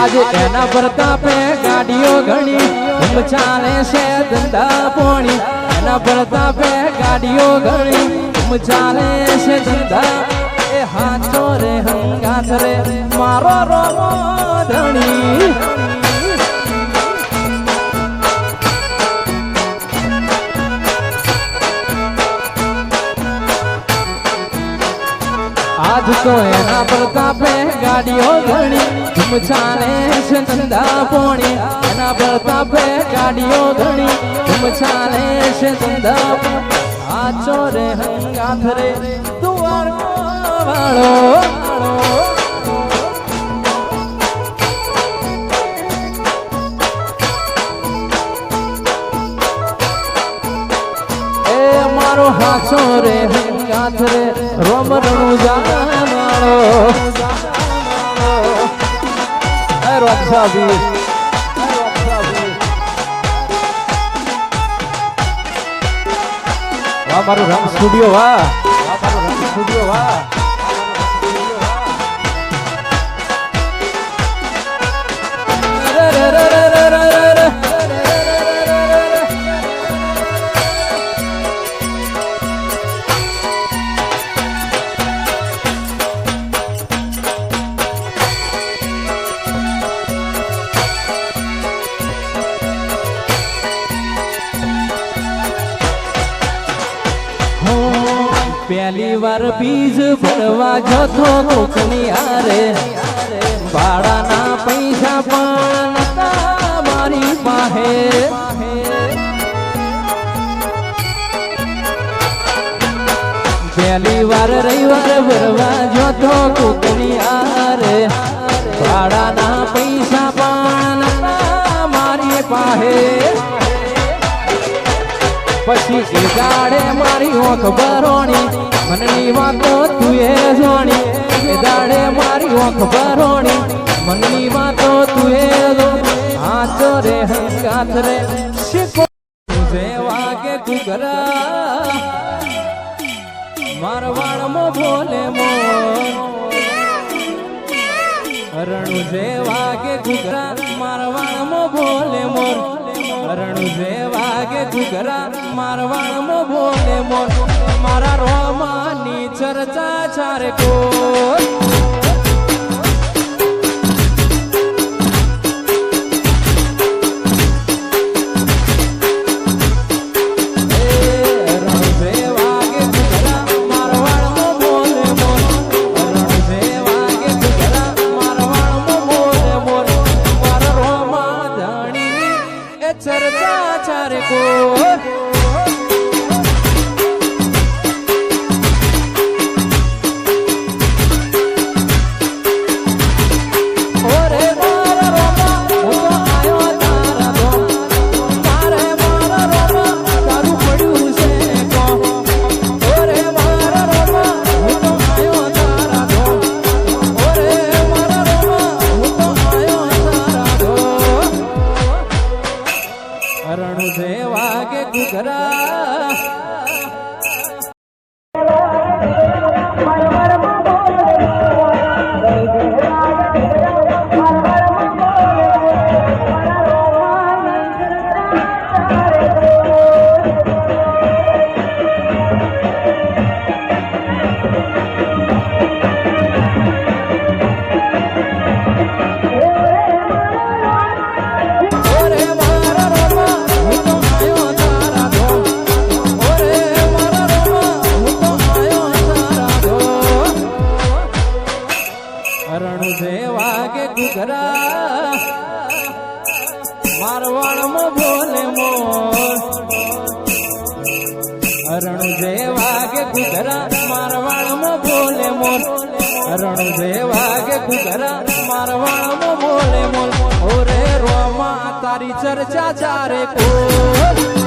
આજે એના પ્રતાપે ગાડીઓ ઘણી ધૂમ ચાલે છે ધંધા પોણી. એના પ્રતાપે ગાડીઓ ઘણી ધૂમ ચાલે છે ધંધા. એ હાથો રે હંગાથ રે. મારો રોમો ધણી. આજ તો એના પ્રતાપે ગાડીઓ ઘણી. ધૂમછાને છે ધંધા પોણી. એના પ્રતાપે ગાડીઓ ઘણી. ધૂમછાને છે ધંધા આ ચોરે હંગાથ તુવાર વાળો. હાચો રે હંગાથ રે રોમ રણુ જાણો એ રોક્ષાભી વાહ, મારું રંગ સ્ટુડિયો વાહ મારું રંગ સ્ટુડિયો વાહ. પહેલી વાર બીજ ભરવા જતો કોકની હારે. ભાડાના પૈસા પણ મારી પાસે. પહેલી વાર રવિવાર ભરવા જતો કોકની પછી એ દાડે મારી ઓખ ભરોણી. મનની વાતો તું એ જોણી. એ દાડે મારી ઓખ ભરોણી. મનની વાતો તું એ જો હાથ રે હંકાત રે. શીખો. જે વાગે કુકરા મારવાડમાં બોલે મો રણુ જે વાગે ઘુઘરા. મારવાડમાં બોલે મોર. રણુ જે ઘૂઘરા મારવાણ મો બોલે મોનો મારા રોમાની ચર્ચા ચાર કો को ઘરા વાગે ઘુઘરા મારવાડમાં બોલે મોર. અરણ જે વાગે ઘુઘરા મારવાડમાં બોલે મોર. અરણ જે વાગે ઘુઘરા મારવાડમાં બોલે મોર. ઓરે રોમા તારી ચર્ચા ચારે કોર.